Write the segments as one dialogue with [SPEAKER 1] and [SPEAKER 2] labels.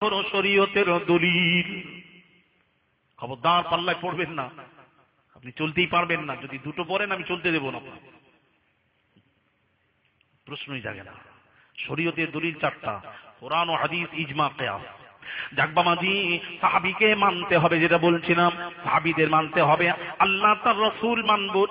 [SPEAKER 1] কোন শরীয়তের দলিল। খবরদার পাল্লায় পড়বেন না। আপনি চলতেই পারবেন না। যদি দুটো পড়েন, আমি চলতে দেবো না। প্রশ্নই জাগে না। শরীয়তের দলিল চারটা। কোরআন ও হাদিস ইজমা কেয়াস জাকবা মাঝি, সাহাবিকে মানতে হবে যেটা বলছিলাম। সাহাবিদের মানতে হবে, আল্লাহ তার রসুল মানুন,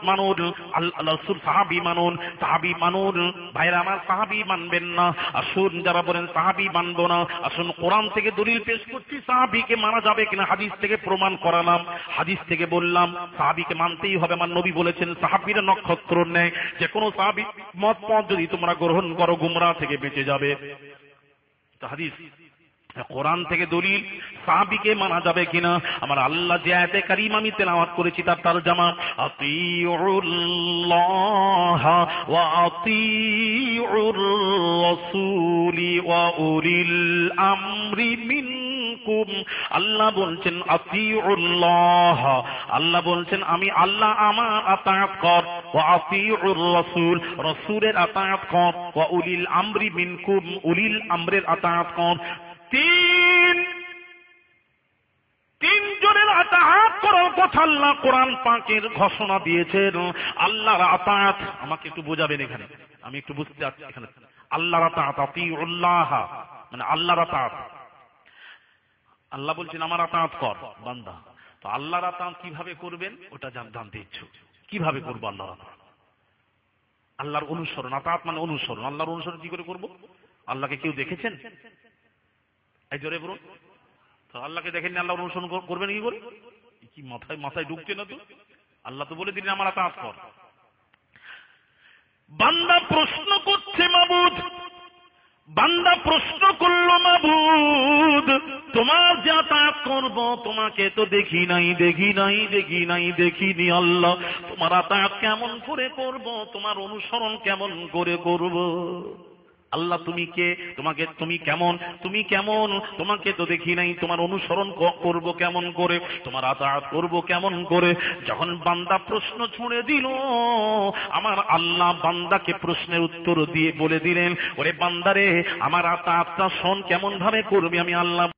[SPEAKER 1] আল্লাহ রসুল সাহাবি মানুন সাহাবি মানুন। ভাইরা আমার সাহাবি মানবেন না। আসুন যারা বলেন সাহাবি মানবো না, আসুন কোরআন থেকে দলিল পেশ করছি, সাহাবিকে মানা যাবে কিনা হাদিস থেকে প্রমাণ করালাম। হাদিস থেকে বললাম, সাহাবিকে মানতেই হবে আমার নবী বলেছেন, সাহাবিরা নক্ষত্র নেয়। যে কোনো সাহাবি মত পথ যদি তোমরা গ্রহণ করো, গুমরা থেকে বেঁচে যাবে। হাদিস কোরআন থেকে দলিল সাহাবিকে মানা যাবে কিনা? আমার আল্লাহ যে আয়াতে কারিম আমি তেলাওয়াত করেছি তার তরজমা, আতিউল্লাহ ওয়া আল্লাহ বলছেন, আতিউল্লাহ। আল্লাহ বলছেন, আমি আল্লাহ আমার আতায়াত কর। ওয়া আতিউর রাসূল রাসূলের আতায়াত কর। ওয়া উলিল আমরি মিনকুম। উলিল আমরের আতায়াত কর। তিন। তিনজনের আতাহাত করার কথা আল্লাহ কোরআন পাকের ঘোষণা দিয়েছেন। আল্লাহর আতাত আমাকে একটু বোঝাবেন এখানে। আমি একটু বুঝতে এখানে। আল্লাহর মানে আল্লাহর আতাত আল্লাহ বলছেন, আমার আতাত কর, বান্দা। তো আল্লাহর কীভাবে করবেন? ওটা জান- জানতে ইচ্ছুক। কীভাবে করব আল্লাহর আল্লাহর অনুসরণ আতাত মানে অনুসরণ। আল্লাহর অনুসরণ কি করে করব? আল্লাহকে কেউ দেখেছেন? জোরে বলুন। তো আল্লাহকে দেখেননি আল্লাহ অনুসরণ কর- করবেন কি করে? কি মাথায় মাথায় ঢুকছে না তো? আল্লাহ তো বলে দিলেন, আমার আতাত কর। বান্দা প্রশ্ন করছে, মাবুদ, বান্দা প্রশ্ন করল, মাবুদ, তোমার যাতায়াত করব, তোমাকে তো দেখি নাই দেখি নাই দেখি নাই, দেখিনি আল্লাহ। তোমার যাতায়াত কেমন করে করব, তোমার অনুসরণ কেমন করে করব? আল্লাহ তুমি কে? তোমাকে তুমি কেমন? তুমি কেমন? তোমাকে তো দেখি নাই। তোমার অনুসরণ করব কেমন করে? তোমার আতাহাত করব কেমন করে? যখন বান্দা প্রশ্ন ছুঁড়ে দিল, আমার আল্লাহ বান্দাকে প্রশ্নের উত্তর দিয়ে বলে দিলেন, ওরে বান্দারে আমার আতায়াতটা শোন কেমন ভাবে করবে? আমি আল্লাহ